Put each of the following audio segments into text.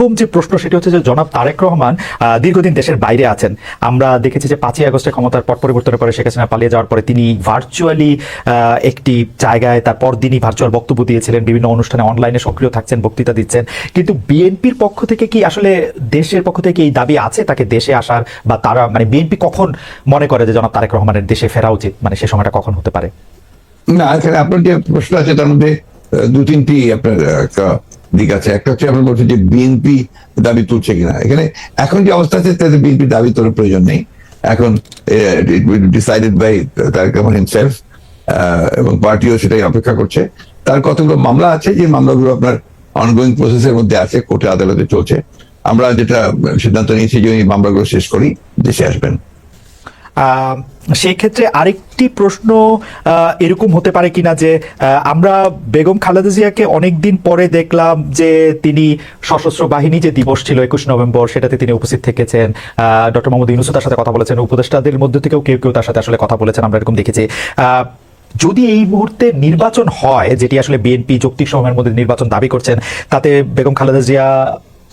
প্রথম যে প্রশ্ন সেটি হচ্ছে যে জনাব তারেক রহমান দীর্ঘদিন দেশের বাইরে আছেন। আমরা দেখেছি যে পাঁচই আগস্টে ক্ষমতার পট পরিবর্তনের পরে শেখ হাসিনা পালিয়ে যাওয়ার পরে তিনি ভার্চুয়ালি একটি জায়গায় তার পরদিনই ভার্চুয়াল বক্তব্য দিয়েছিলেন, বিভিন্ন অনুষ্ঠানে অনলাইনে সক্রিয় থাকছেন, বক্তৃতা দিচ্ছেন। কিন্তু বিএনপির পক্ষ থেকে কি আসলে দেশের পক্ষ থেকে এই দাবি আছে তাকে দেশে আসার বা তারা মানে বিএনপি কখন মনে করে যে জনাব তারেক রহমানের দেশে ফেরা উচিত? মানে সে সময়টা কখন হতে পারে? না আপনার যে প্রশ্ন আছে তার মধ্যে দু তিনটি আপনার দিক আছে। একটা হচ্ছে আপনার বলছেন যে বিএনপি দাবি তুলছে কিনা। এখানে এখন যে অবস্থা আছে, তাতে বিএনপি দাবি তোলার প্রয়োজন নেই। এখন decided by Tarek Rahman himself এবং পার্টিও সেটাই অপেক্ষা করছে। তার কতগুলো মামলা আছে, যে মামলাগুলো আপনার অনগোয়িং প্রসেসের মধ্যে আছে, কোর্টে আদালতে চলছে। আমরা যেটা সিদ্ধান্ত নিয়েছি যে এই মামলাগুলো শেষ করি, দেশে আসবেন। সেই ক্ষেত্রে আরেকটি প্রশ্ন এরকম হতে পারে কিনা যে আমরা বেগম খালেদা জিয়াকে অনেকদিন পরে দেখলাম যে তিনি সশস্ত্র বাহিনী যে দিবস ছিল একুশ নভেম্বর, সেটাতে তিনি উপস্থিত থেকেছেন। ডক্টর মোহাম্মদ ইউনুসও তার সাথে কথা বলেছেন, উপদেষ্টাদের মধ্যে থেকেও কেউ কেউ তার সাথে আসলে কথা বলেছেন, আমরা এরকম দেখেছি। যদি এই মুহূর্তে নির্বাচন হয়, যেটি আসলে বিএনপি যৌক্তিক সময়ের মধ্যে নির্বাচন দাবি করছেন, তাতে বেগম খালেদা জিয়া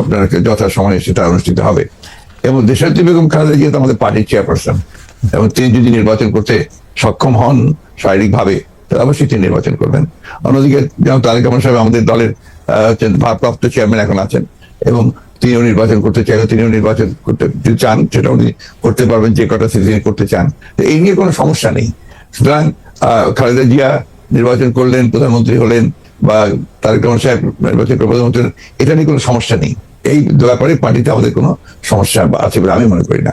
আপনার যথা সময়ে সেটা অনুষ্ঠিত হবে। এবং দেশাত্রী বেগম খালেদা জিয়া আমাদের পার্টির চেয়ারপারসন। এবং তিনি যদি নির্বাচন করতে সক্ষম হন শারীরিকভাবে, তাহলে অবশ্যই তিনি নির্বাচন করবেন। অন্যদিকে যেমন তারেক রহমান সাহেব আমাদের দলের ভারপ্রাপ্ত চেয়ারম্যান এখন আছেন। এবং তিনিও নির্বাচন করতে চাইলে তিনিও নির্বাচন করতে চান সেটা উনি করতে পারবেন, যে কটা সিজন করতে চান। এই নিয়ে কোনো সমস্যা নেই। সুতরাং খালেদা জিয়া নির্বাচন করলেন, প্রধানমন্ত্রী হলেন বা তারেক রহমান সাহেব নির্বাচন প্রধানমন্ত্রী এটা নিয়ে কোনো সমস্যা নেই। এই ব্যাপারে পার্টিতে আমাদের কোনো সমস্যা আছে বলে আমি মনে করি না।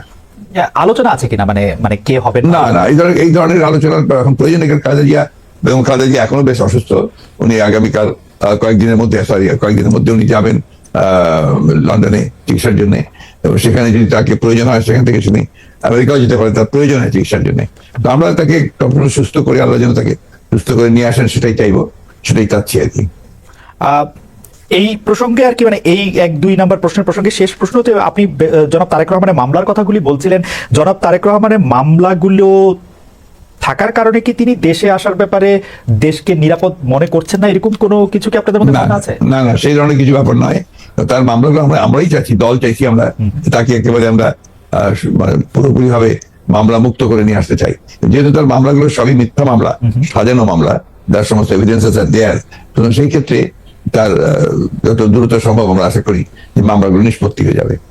আলোচনা আছে কিনা? মানে মানে কে হবে না? না এই ধরনের এই ধরনের আলোচনার এখন প্রয়োজন কারণ বেগম খালেদা এখনও বেশ অসুস্থ। উনি আগামীকাল কয়েকদিনের মধ্যে সরি কয়েকদিনের মধ্যে উনি যাবেন আহ, লন্ডনে চিকিৎসার জন্য। এবং সেখানে যদি তাকে প্রয়োজন হয় সেখান থেকে তিনি আমেরিকাও যেতে পারেন তার প্রয়োজন হয় চিকিৎসার জন্য। তো আমরা তাকে সম্পূর্ণ সুস্থ করে আল্লাহ যেন তাকে সুস্থ করে নিয়ে আসেন সেটাই চাইব। সেটাই চাচ্ছি আর কি এই প্রসঙ্গে আর কি মানে এই এক দুই নাম্বার প্রশ্নের প্রসঙ্গে শেষ প্রশ্ন হচ্ছে আপনি জনাব তারেক রহমানের মামলার কথাগুলি বলছিলেন। জনাব তারেক রহমানের মামলাগুলো থাকার কারণে কি তিনি দেশে আসার ব্যাপারে দেশকে নিরাপদ মনে করছেন না? এরকম কোনো কিছু কি আপনাদের মধ্যে না আছে? না না সেই ধরনের কিছু ব্যাপার নয়। তার মামলাগুলো আমরা আমরাই চাইছি দল চাইছি আমরা। তাকে একেবারে আমরা আহ, মানে পুরোপুরি ভাবে মামলা মুক্ত করে নিয়ে আসতে চাই। যেহেতু তার মামলাগুলো সবই মিথ্যা মামলা সাজানো মামলা যার সমস্ত এভিডেন্সেস আর দেয়ার সুতরাং সেই ক্ষেত্রে তার যত দ্রুত সম্ভব আমরা আশা করি যে মামলাগুলো নিষ্পত্তি হয়ে যাবে।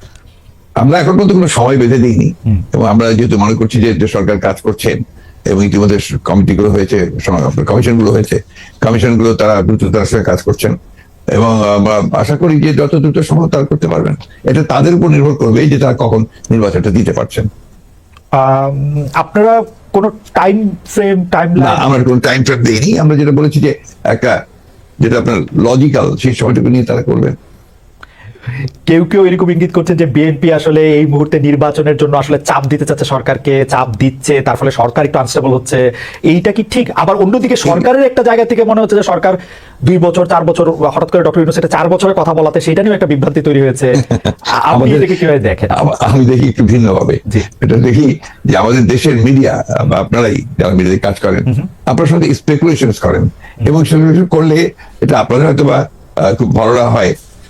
আমরা এখন পর্যন্ত কোনো সময় বেঁধে দিইনি। এবং আমরা যেহেতু মনে করছি যে যে সরকার কাজ করছেন এবং ইতিমধ্যে কমিটি গুলো হয়েছে কমিশনগুলো হয়েছে কমিশনগুলো তারা দ্রুততার সঙ্গে কাজ করছেন। এবং আশা করি যে যত দ্রুত সম্ভব তারা করতে পারবেন। এটা তাদের উপর নির্ভর করবে যে তারা কখন নির্বাচনটা দিতে পারছেন। আপনারা কোনো টাইম ফ্রেম টাইম না আমরা কোনো টাইম ফ্রেম দিইনি। আমরা যেটা বলেছি যে একটা যেটা আপনার লজিক্যাল সেই সময়টুকু নিয়ে তারা করবেন। কেউ কেউ এরকম ইঙ্গিত করছেন যে বিএনপি আসলে এই মুহূর্তে নির্বাচনের জন্য আসলে চাপ দিতে চাচ্ছে সরকারকে চাপ দিচ্ছে তার ফলে সরকার একটু আনস্টেবল হচ্ছে। এইটা কি ঠিক? আবার অন্যদিকে সরকারের একটা জায়গা থেকে মনে হচ্ছে যে সরকার দুই বছর চার বছর হঠাৎ করে ডক্টর ইউনুস এটা চার বছরের কথা বলাতে সেটা নিয়েও একটা বিভ্রান্তি তৈরি হয়েছে। আমাদের- কীভাবে দেখেন? আমি দেখি একটু ভিন্ন ভাবে। এটা দেখি যে আমাদের দেশের মিডিয়া বা আপনারাই যারা মিডিয়ায় কাজ করেন আপনার সাথে স্পেকুলেশন করেন। এবং স্পেকুলেশন করলে এটা আপনাদের হয়তো বা খুব ভালোরা হয়।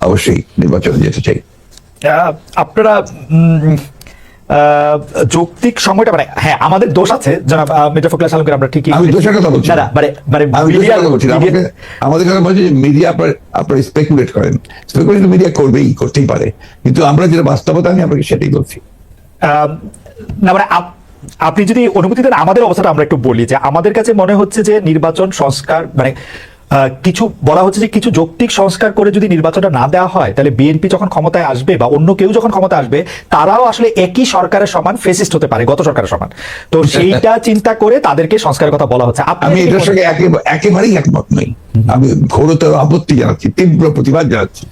অবশ্যই নির্বাচনে যেতে চাই। আপনারা যৌক্তিক সময়টা মানে হ্যাঁ আমাদের দোষ আছে সালামকে আমরা ঠিকই আমি দোষের কথা বলছি। না মানে মানে কথা বলছি আমাদের কথা বলছি মিডিয়া আপনার আপনার স্পেকুলেট করেন। স্পেকুলেট মিডিয়া করবেই করতেই পারে। কিন্তু আমরা যেটা বাস্তবতা আমি আপনাকে সেটাই বলছি। আহ, না মানে আপনি যদি অনুমতি দেন আমাদের অবস্থাটা আমরা একটু বলি যে আমাদের কাছে মনে হচ্ছে যে নির্বাচন সংস্কার মানে কিছু বলা হচ্ছে যে কিছু যৌক্তিক সংস্কার করে যদি নির্বাচনটা না দেওয়া হয় তাহলে বিএনপি যখন ক্ষমতায় আসবে বা অন্য কেউ যখন ক্ষমতা আসবে তারাও আসলে একই সরকারের সমান ফেসিস্ট হতে পারে গত সরকারের সমান। তো সেইটা চিন্তা করে তাদেরকে সংস্কারের কথা বলা হচ্ছে। আমি এটার সঙ্গে একেবারেই একমত নই। আমি ঘোরতর আপত্তি জানাচ্ছি তীব্র প্রতিবাদ জানাচ্ছি।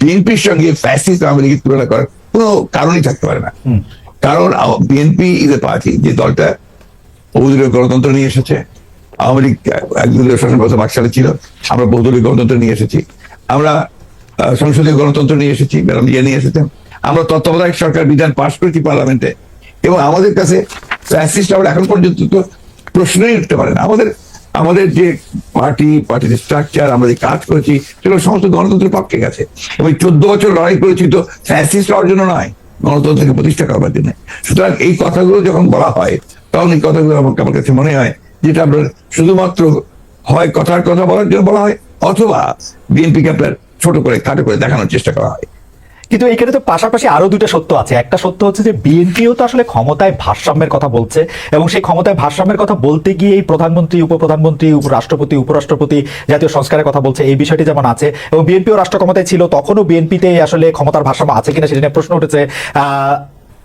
বিএনপির সঙ্গে ফ্যাসিস্ট আওয়ামী লীগের তুলনা করার কোনো কারণই থাকতে পারে না। কারণ বিএনপি ইজ এ পার্টি যে দলটা বহুদলীয় গণতন্ত্র নিয়ে এসেছে আওয়ামী লীগ একদলীয় শাসন ব্যবস্থা বাকশালে ছিল। আমরা বহুদলীয় গণতন্ত্র নিয়ে এসেছি। আমরা সংসদীয় গণতন্ত্র নিয়ে এসেছি ম্যাডাম জিয়া নিয়ে এসেছেন আমরা তত্ত্বাবধায়ক সরকার বিধান পাশ করেছি পার্লামেন্টে। এবং আমাদের কাছে ফ্যাসিস্ট আমরা এখন পর্যন্ত তো প্রশ্নই উঠতে পারে না। আমাদের আমাদের যে পার্টি, পার্টির স্ট্রাকচার আমরা যে কাজ করেছি, সেগুলো সমস্ত গণতন্ত্রের পক্ষে গেছে। এবং চোদ্দ বছর লড়াই করেছি তো ফ্যাসিস্ট হওয়ার জন্য নয়, গণতন্ত্রকে প্রতিষ্ঠা করবার জন্য সুতরাং এই কথাগুলো যখন বলা হয়, তখন এই কথাগুলো আমার কাছে মনে হয় যেটা আপনার শুধুমাত্র হয় কথার কথা বলার জন্য বলা হয়, অথবা বিএনপিকে আপনার ছোট করে, খাটো করে দেখানোর চেষ্টা করা হয়। কিন্তু এখানে তো পাশাপাশি আরও দুটো সত্য আছে। একটা সত্য হচ্ছে যে বিএনপিও তো আসলে ক্ষমতায় ভারসাম্যের কথা বলছে, এবং সেই ক্ষমতায় ভারসাম্যের কথা বলতে গিয়ে এই প্রধানমন্ত্রী, উপপ্রধানমন্ত্রী, উপরাষ্ট্রপতি উপরাষ্ট্রপতি জাতীয় সংস্কারের কথা বলছে, এই বিষয়টি যেমন আছে, এবং বিএনপিও রাষ্ট্র ক্ষমতায় ছিল, তখনও বিএনপিতে আসলে ক্ষমতার ভারসাম্য আছে কিনা সেটা প্রশ্ন উঠেছে।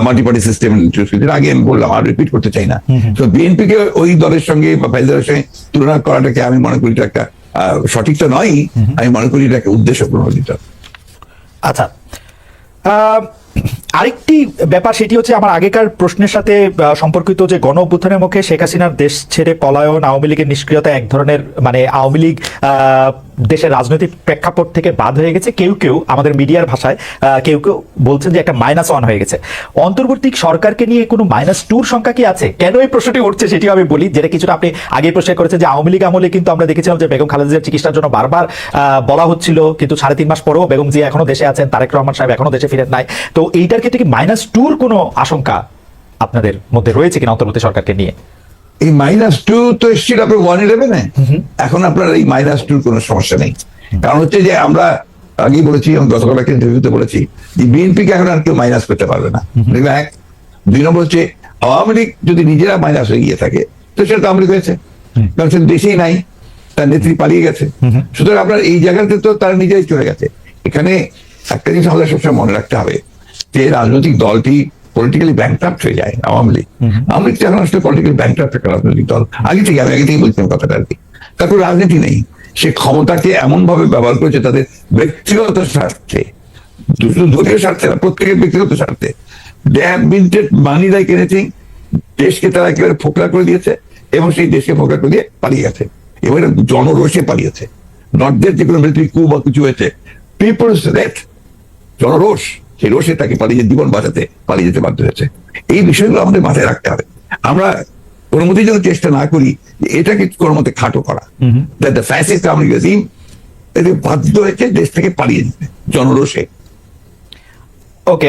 মাল্টি পার্টি সিস্টেম আগে আমি বললাম আর রিপিট করতে চাই না। তো বিএনপি কে ওই দলের সঙ্গে বা ফাইল দলের সঙ্গে তুলনা করাটাকে আমি মনে করি এটা একটা আহ, সঠিক তো নয় আমি মনে করি এটা একটা উদ্দেশ্য প্রণোদিত আচ্ছা আহ, আরেকটি ব্যাপার সেটি হচ্ছে আমার আগেকার প্রশ্নের সাথে সম্পর্কিত যে গণ অভ্যুত্থানের মুখে শেখ হাসিনার দেশ ছেড়ে পলায়ন, আওয়ামী লীগের নিষ্ক্রিয়তা এক ধরনের মানে আওয়ামী লীগ দেশের রাজনৈতিক প্রেক্ষাপট থেকে বাদ হয়ে গেছে। কেউ কেউ আমাদের মিডিয়ার ভাষায় কেউ কেউ বলছেন যে একটা মাইনাস ওয়ান হয়ে গেছে। অন্তর্বর্তী সরকারকে নিয়ে কোনো মাইনাস টুর সংখ্যা কি আছে? কেন এই প্রশ্নটি উঠছে সেটিও আমি বলি, যেটা কিছুটা আপনি আগে প্রশ্ন করেছেন যে আওয়ামী লীগ আমলে কিন্তু আমরা দেখেছিলাম যে বেগম খালেদা জিয়ার চিকিৎসার জন্য বারবার বলা হচ্ছিল, কিন্তু সাড়ে তিন মাস পরেও বেগম জিয়া এখনও দেশে আছেন, তারেক রহমান সাহেব এখনও দেশে ফিরেন নাই। তো এইটার ক্ষেত্রে কি মাইনাস টুর কোনো আশঙ্কা আপনাদের মধ্যে রয়েছে কিনা অন্তর্বর্তী সরকারকে নিয়ে? এই মাইনাস টু তো এসেছিল আপনার ওয়ান ইলেভেনে এখন আপনার এই মাইনাস টুর কোনো সমস্যা নেই। কারণ হচ্ছে যে আমরা আগেই বলেছি এবং গতকাল একটা ইন্টারভিউতে বলেছি যে বিএনপি কে এখন আর কেউ মাইনাস করতে পারবে না। এক দুই নম্বর হচ্ছে আওয়ামী লীগ যদি নিজেরা মাইনাস হয়ে গিয়ে থাকে তো সেটা তো আওয়ামী লীগ হয়েছে। কারণ সে দেশেই নাই তার নেত্রী পালিয়ে গেছে। সুতরাং আপনার এই জায়গাতে তো তারা নিজেই চলে গেছে। এখানে একটা জিনিস আমাদের সবসময় মনে রাখতে হবে যে রাজনৈতিক দলটি পলিটিক্যালি ব্যাংক্রাফ্ট হয়ে যায় আওয়ামী লীগ। আওয়ামী লীগ এখন আসলে পলিটিক্যালি ব্যাংক্রাফ্ট একটা রাজনৈতিক দল। আগে থেকে আমি আগে থেকে বলছিলাম কথাটা আর কি। তারপর রাজনীতি নেই। সে ক্ষমতাকে এমন ভাবে ব্যবহার করেছে তাদের ব্যক্তিগত স্বার্থে। শুধু দলীয় স্বার্থে না প্রত্যেকের ব্যক্তিগত স্বার্থে। They have been money like anything দেশকে তারা একেবারে ফোকলা করে দিয়েছে এবং সেই দেশকে ফোকলা করে দিয়ে পালিয়ে গেছে। এবং এটা জনরোষে পালিয়েছে। নর্থদের যেগুলো মিলিটারি কু বা কিছু হয়েছে। পিপলস রেট জনরোষ। সেই রোষে তাকে পালিয়ে জীবন বাঁচাতে পালিয়ে যেতে বাধ্য হয়েছে। এই বিষয়গুলো আমাদের মাথায় রাখতে হবে। আমরা কোনো মতেই যেন চেষ্টা না করি যে এটাকে কোনো মতে খাটো করা। দ্য ফ্যাসিস্ট আওয়ামী রেজিম বাধ্য হয়েছে দেশ থেকে পালিয়ে যেতে। জনরোষে। ওকে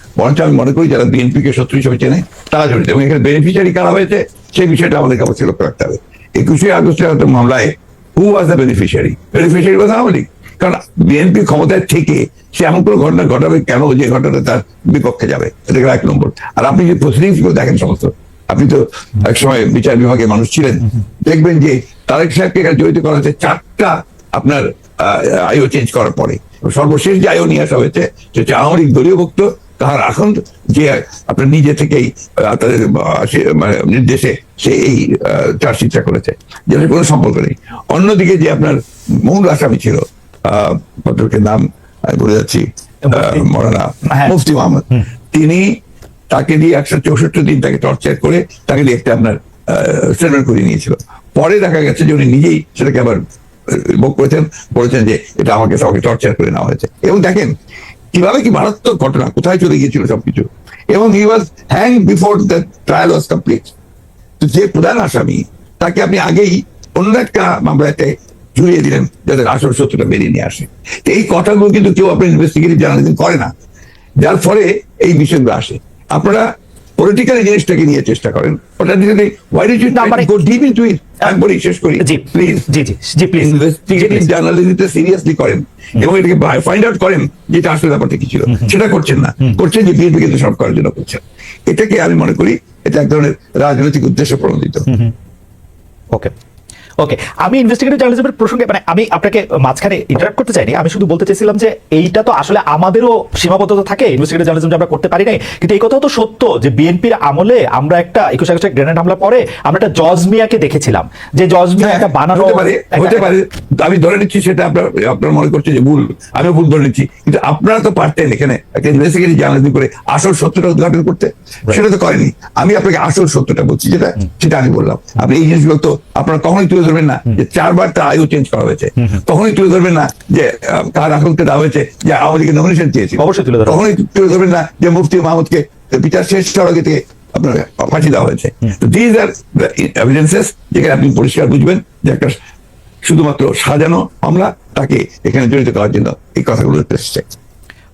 বরঞ্চ আমি মনে করি যারা বিএনপি কে শত্রু হিসেবে চেনে, তারা জড়িত। এবং এখানে বেনিফিশিয়ারি কারা হয়েছে, সেই বিষয়টা আমাদেরকে অবশ্যই লক্ষ্য রাখতে হবে। একুশে আগস্টের একটা মামলায় who was the beneficiary beneficiary কথা আওয়ামী। কারণ বিএনপি ক্ষমতায় থেকে সে এমন কোনো ঘটনা ঘটাবে কেন? যে ঘটনাটা তার বিপক্ষে যাবে। এটা গেল এক নম্বর। আর আপনি যে প্রসিডিংসগুলো দেখেন সমস্ত, আপনি তো এক সময় বিচার বিভাগের মানুষ ছিলেন, দেখবেন যে তারেক সাহেবকে এখানে জড়িত করা হয়েছে চারটা আপনার আইও চেঞ্জ করার পরে। সর্বশেষ যে আইও নিয়ে আসা হয়েছে, সেটা আওয়ামী লীগ দলীয় ভুক্ত তাহার এখন যে আপনার নিজে থেকেই তাদের মানে নির্দেশে সে এই চার্জশিটটা করেছে যেটা কোনো সম্পর্ক নেই। অন্যদিকে যে আপনার মূল আসামি ছিল আহ, নাম আমি ভুলে যাচ্ছি মৌলানা হ্যাঁ। মুফতি মোহাম্মদ। তিনি তাকে দিয়ে একশো চৌষট্টি দিন তাকে টর্চার করে তাকে দিয়ে একটা আপনার স্টেটমেন্ট করে নিয়েছিল। পরে দেখা গেছে যে উনি নিজেই সেটাকে আবার বুক করেছেন বলেছেন যে এটা আমাকে সবাইকে টর্চার করে নেওয়া হয়েছে। এবং দেখেন কীভাবে কি মারাত্মক ঘটনা, কোথায় চলে গিয়েছিল সবকিছু? এবং he was hang before the trial was complete তো যে প্রধান আসামি, তাকে আপনি আগেই অন্য একটা মামলাতে ঝুলিয়ে দিলেন যাদের আসল সত্যটা বেরিয়ে নিয়ে আসে। তো এই কথাগুলো কিন্তু কেউ আপনার ইনভেস্টিগেটিভ জার্নালিজম করে না। যার ফলে এই বিষয়গুলো আসে। আপনারা পলিটিক্যালি জিনিসটাকে নিয়ে চেষ্টা করেন। ওটা যদি why did you go deep into it আমি বলি শেষ করি। জি প্লিজ জি জি জি প্লিজ ইনভেস্টিগেটিভ জার্নালিজমটা সিরিয়াসলি করেন। এবং এটাকে ফাইন্ড আউট করেন যে এটা আসলে ব্যাপারটা কি ছিল। সেটা করছেন না। করছেন যে বিএনপি কিন্তু সব করার জন্য করছেন। এটাকে আমি মনে করি এটা এক ধরনের রাজনৈতিক উদ্দেশ্য প্রণোদিত। ওকে ওকে আমি ইনভেস্টিগেটিভ জার্নালিজমের প্রসঙ্গে মানে আমি আপনাকে মাঝখানে ইন্টারাক্ট করতে চাইনি। আমি শুধু বলতে চাইছিলাম যে এইটা তো আসলে আমাদেরও সীমাবদ্ধতা থাকে ইনভেস্টিগেটিভ জার্নালিজম আমরা করতে পারি নাই। কিন্তু এই কথাও তো সত্য যে বিএনপির আমলে আমরা একটা একুশ আগস্টের গ্রেনেড হামলা পরে আমরা একটা জজ মিয়াকে দেখেছিলাম। যে জজ মিয়া একটা বানানো হ্যাঁ, হতে পারে হতে পারে। আমি ধরে নিচ্ছি সেটা আপনার আপনার মনে করছে যে ভুল। আমি ভুল ধরে নিচ্ছি। কিন্তু আপনারা তো পারতেন এখানে একটা ইনভেস্টিগেটিভ জার্নালিজম করে আসল সত্যটা উদ্ঘাটন করতে। সেটা তো করেনি। আমি আপনাকে আসল সত্যটা বলছি যেটা সেটা আমি বললাম। আপনি এই জিনিসগুলো তো আপনারা কখনোই তুলে ধরবেন না যে চারবার তার আয়ু চেঞ্জ করা হয়েছে। কখনোই তুলে ধরবেন না যে কার আতঙ্কে দেওয়া হয়েছে যে আওয়ামী লীগের নমিনেশন চেয়েছিল। অবশ্যই তুলে। কখনোই তুলে ধরবেন না যে মুফতি মাহমুদকে বিচার শেষ হওয়ার থেকে আপনার ফাঁসি দেওয়া হয়েছে। তো দিজ আর এভিডেন্সেস যেখানে আপনি পরিষ্কার বুঝবেন যে একটা শুধুমাত্র সাজানো মামলা তাকে এখানে জড়িত করার জন্য এই কথাগুলো এসেছে।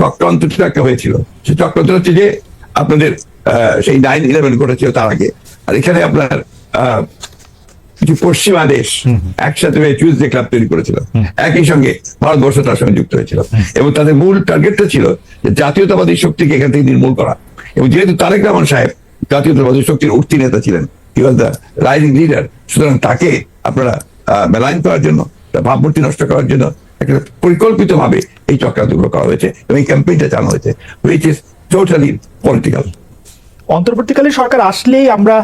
চক্রান্তটা একটা হয়েছিল সেই চক্রান্ত হচ্ছে যে আপনাদের সেই নাইন ইলেভেন ঘটেছিল তার আগে। আর এখানে আপনার কিছু পশ্চিমা দেশ একসাথে হয়ে চুজডে ক্লাব তৈরি করেছিল। একই সঙ্গে ভারতবর্ষ তার সঙ্গে যুক্ত হয়েছিল। এবং তাদের মূল টার্গেটটা ছিল যে জাতীয়তাবাদী শক্তিকে এখান থেকে নির্মূল করা। এবং যেহেতু তারেক রহমান সাহেব জাতীয়তাবাদী শক্তির উঠতি নেতা ছিলেন he was the rising leader সুতরাং তাকে আপনারা মেলাইন করার জন্য ভাবমূর্তি নষ্ট করার জন্য একটা পরিকল্পিত ভাবে এই চক্রান্তগুলো করা হয়েছে এবং ক্যাম্পেইনটা চালানো হয়েছে হুইচ ইজ টোটালি পলিটিক্যাল অন্তর্বর্তীকালীন সরকার আসলেই আমরা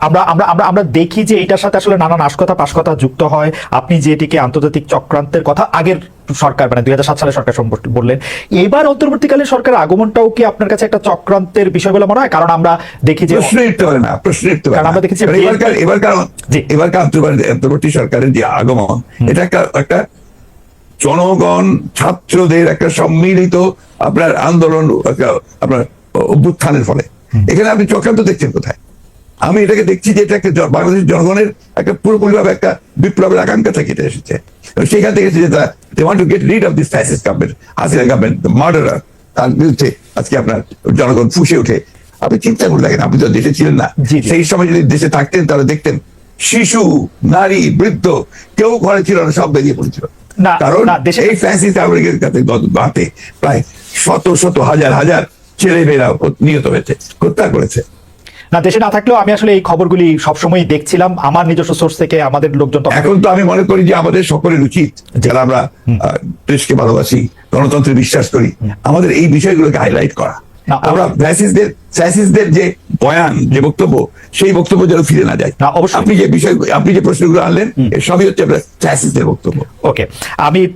আমরা আমরা আমরা আমরা দেখি যে এটার সাথে আসলে নানা নাশকতা পাশকতা যুক্ত হয়। আপনি যেটিকে আন্তর্জাতিক চক্রান্তের কথা আগের সরকার মানে দুই সালে সরকার সম্পর্কে বললেন এবার অন্তর্বর্তীকালীন সরকার আগমনটাও কি আপনার কাছে একটা চক্রান্তের বিষয় বলে মনে হয়? কারণ আমরা দেখি যে প্রশ্ন উঠতে পারে না প্রশ্ন উঠতে পারে আমরা দেখেছি এবারকার এবারকার এবারকার অন্তর্বর্তী- অন্তর্বর্তী সরকারের যে আগমন এটা একটা একটা জনগণ ছাত্রদের একটা সম্মিলিত আপনার আন্দোলন আপনার অভ্যুত্থানের ফলে। এখানে আপনি চক্রান্ত দেখছেন কোথায়? আমি এটাকে দেখছি যে এটা একটা বাংলাদেশের জনগণের একটা পুরোপুরিভাবে একটা বিপ্লবের আকাঙ্ক্ষা থেকে এটা এসেছে। সেখান থেকে এসেছে যে they want to get rid of this fascist government Hasina government murderer তার বিরুদ্ধে আজকে আপনার জনগণ ফুসে উঠে আপনি চিন্তা করে দেখেন আপনি তো দেশে ছিলেন না। সেই সময় যদি দেশে থাকতেন তাহলে দেখতেন শিশু নারী বৃদ্ধ কেউ ঘরে ছিল না সব বেরিয়ে পড়েছিল। কারণ না, দেশে- এই ফ্যাসিস্ট আমেরিকার কাছে হাতে প্রায় শত শত হাজার হাজার ছেলে মেয়েরা নিহত হয়েছে হত্যা করেছে। না দেশে না থাকলেও আমি আসলে এই খবরগুলি সবসময় দেখছিলাম আমার নিজস্ব সোর্স থেকে আমাদের লোকজন এখন তো আমি মনে করি যে আমাদের সকলের উচিত যারা আমরা দেশকে ভালোবাসি গণতন্ত্রে বিশ্বাস করি আমাদের এই বিষয়গুলোকে হাইলাইট করা। আমরা যে বয়ান যে বক্তব্য সেই বক্তব্য যেন ফিরে না যায়। না, অবশ্যই। আপনি যে বিষয় আপনি যে প্রশ্নগুলো আনলেন সবই হচ্ছে আপনার বক্তব্য। ওকে। আমি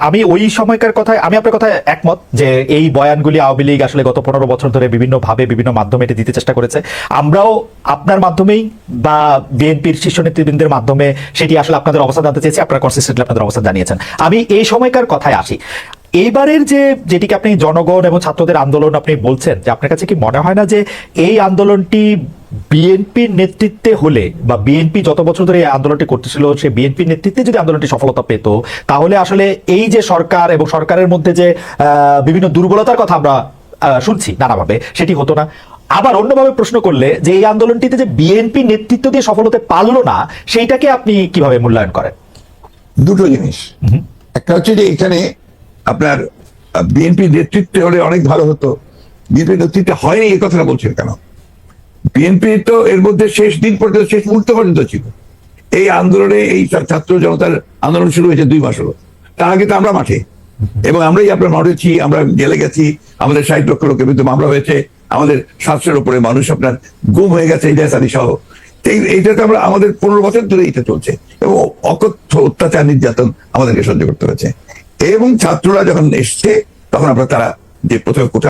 আমি ওই সময়কার কথায় আমি আপনার কথায় একমত যে এই বয়ানগুলি আওয়ামী লীগ আসলে গত পনেরো বছর ধরে বিভিন্ন ভাবে বিভিন্ন মাধ্যমে এটা দিতে চেষ্টা করেছে। আমরাও আপনার মাধ্যমেই বা বিএনপির শীর্ষ নেতৃবৃন্দের মাধ্যমে সেটি আসলে আপনাদের অবস্থা জানতে চেয়েছি। আপনারা কনসিস্টেন্টলি আপনাদের অবস্থান জানিয়েছেন। আমি এই সময়কার কথায় আসি। এইবারের যে যেটিকে আপনি জনগণ এবং ছাত্রদের আন্দোলন আপনি বলছেন যে আপনার কাছে কি মনে হয় না যে এই আন্দোলনটি বিএনপির নেতৃত্বে হলে বা বিএনপি যত বছর ধরে এই আন্দোলনটি করতেছিল সে বিএনপির নেতৃত্বে যদি আন্দোলনটি সফলতা পেত তাহলে আসলে এই যে সরকার এবং সরকারের মধ্যে যে বিভিন্ন দুর্বলতার কথা আমরা শুনছি নানাভাবে সেটি হতো না। আবার অন্যভাবে প্রশ্ন করলে যে এই আন্দোলনটিতে যে বিএনপি নেতৃত্ব দিয়ে সফল হতে পারল না সেইটাকে আপনি কীভাবে মূল্যায়ন করেন? দুটো জিনিস। একটা হচ্ছে যে এখানে আপনার বিএনপি নেতৃত্বে হলে অনেক ভালো হতো। বিএনপি নেতৃত্বে হয়নি, এই কথাটা বলছেন কেন? বিএনপি তো এর মধ্যে শেষ দিন পর্যন্ত, শেষ মুহূর্ত পর্যন্ত ছিল। এই আন্দোলনে এই ছাত্র জনতার আন্দোলন শুরু হয়েছে দুই মাস হলো। তার আগে তো আমরা মাঠে। এবং আমরাই আপনার মাঠেছি আমরা জেলে গেছি, আমাদের ষাট লক্ষ লোকের বিরুদ্ধে মামলা হয়েছে, আমাদের সাতশোর উপরে মানুষ আপনার গুম হয়ে গেছে ইলিয়াস আলী সহ। এইটা তো আমরা, আমাদের পনেরো বছর ধরে এটা চলছে। এবং অকথ্য অত্যাচার নির্যাতন আমাদেরকে সহ্য করতে হয়েছে। এবং ছাত্ররা যখন এসছে তখন আমরা তারা যে প্রথমে কোথায়